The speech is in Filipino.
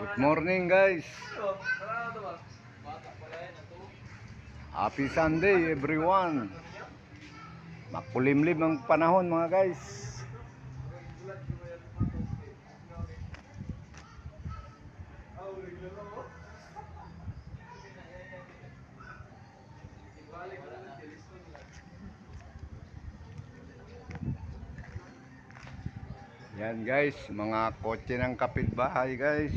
Good morning guys. Happy Sunday everyone. Makulimlim ang panahon mga guys. Yan guys, mga kotse ng kapitbahay guys.